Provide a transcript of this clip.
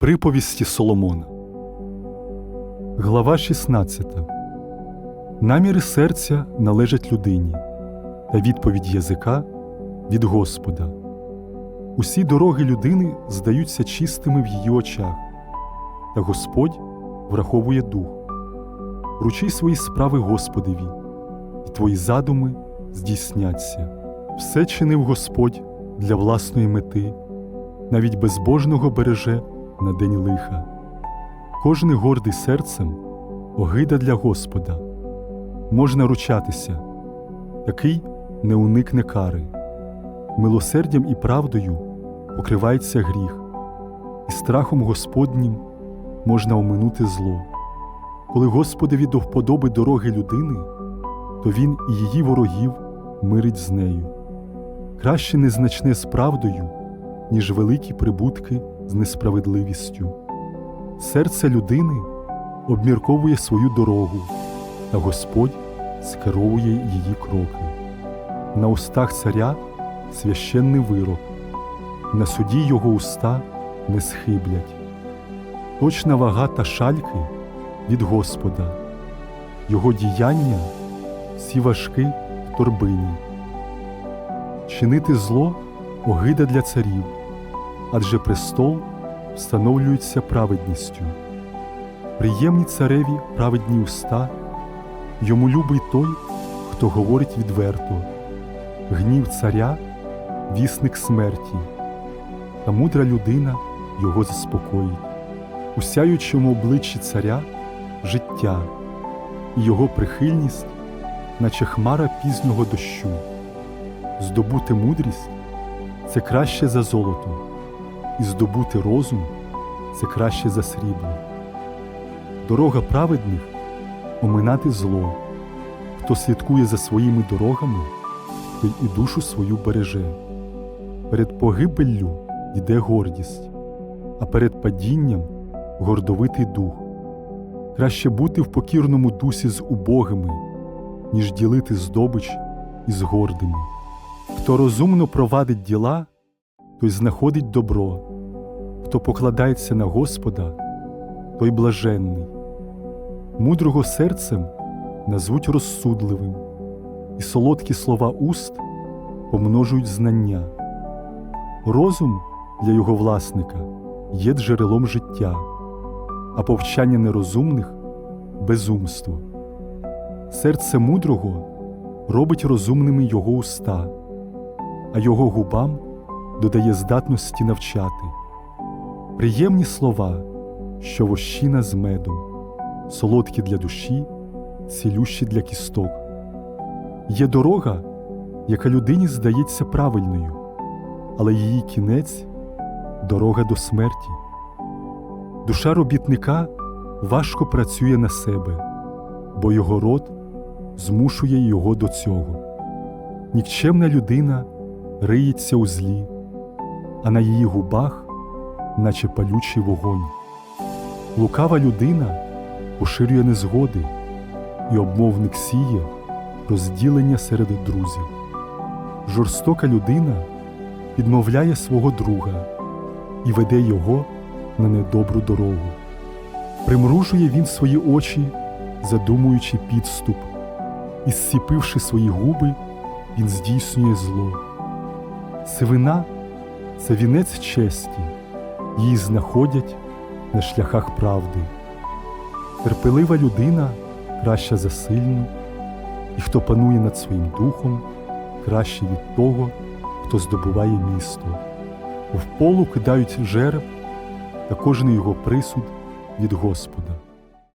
Приповісті Соломона, Глава 16. Наміри серця належать людині, та відповідь язика від Господа. Усі дороги людини здаються чистими в її очах, та Господь враховує дух. Ручи свої справи Господеві, і твої задуми здійсняться. Все чинив Господь для власної мети, навіть безбожного береже на день лиха. Кожний гордий серцем огида для Господа. Можна ручатися, такий не уникне кари. Милосердям і правдою покривається гріх, і страхом Господнім можна оминути зло. Коли Господові до вподоби дороги людини, то він і її ворогів мирить з нею. Краще незначне з правдою, ніж великі прибутки з несправедливістю. Серце людини обмірковує свою дорогу, та Господь скеровує її кроки. На устах царя священний вирок, на суді його уста не схиблять. Точна вага та шальки від Господа, його діяння всі важки в торбині. Чинити зло огида для царів, адже престол встановлюється праведністю. Приємні цареві праведні уста, йому любий той, хто говорить відверто, гнів царя вісник смерті, та мудра людина його заспокоїть. У сяючому обличчі царя життя, і його прихильність, наче хмара пізнього дощу. Здобути мудрість це краще за золото, і здобути розум це краще за срібло. Дорога праведних оминати зло. Хто слідкує за своїми дорогами, той і душу свою береже. Перед погибеллю йде гордість, а перед падінням гордовитий дух. Краще бути в покірному дусі з убогими, ніж ділити здобич із гордими. Хто розумно провадить діла, той знаходить добро, хто покладається на Господа, той блаженний. Мудрого серцем назвуть розсудливим, і солодкі слова уст помножують знання. Розум для його власника є джерелом життя, а повчання нерозумних безумство. Серце мудрого робить розумними його уста, а його губам додає здатності навчати. Приємні слова, що вощина з медом, солодкі для душі, цілющі для кісток. Є дорога, яка людині здається правильною, але її кінець дорога до смерті. Душа робітника важко працює на себе, бо його род змушує його до цього. Нікчемна людина риється у злі, а на її губах, наче палючий вогонь. Лукава людина поширює незгоди, і обмовник сіє розділення серед друзів. Жорстока людина підмовляє свого друга і веде його на недобру дорогу. Примружує він свої очі, задумуючи підступ, і зсіпивши свої губи, він здійснює зло. Сивина це вінець честі, її знаходять на шляхах правди. Терпелива людина краща за сильну, і хто панує над своїм духом, краще від того, хто здобуває місто. В полу кидають жереб, та кожний його присуд від Господа.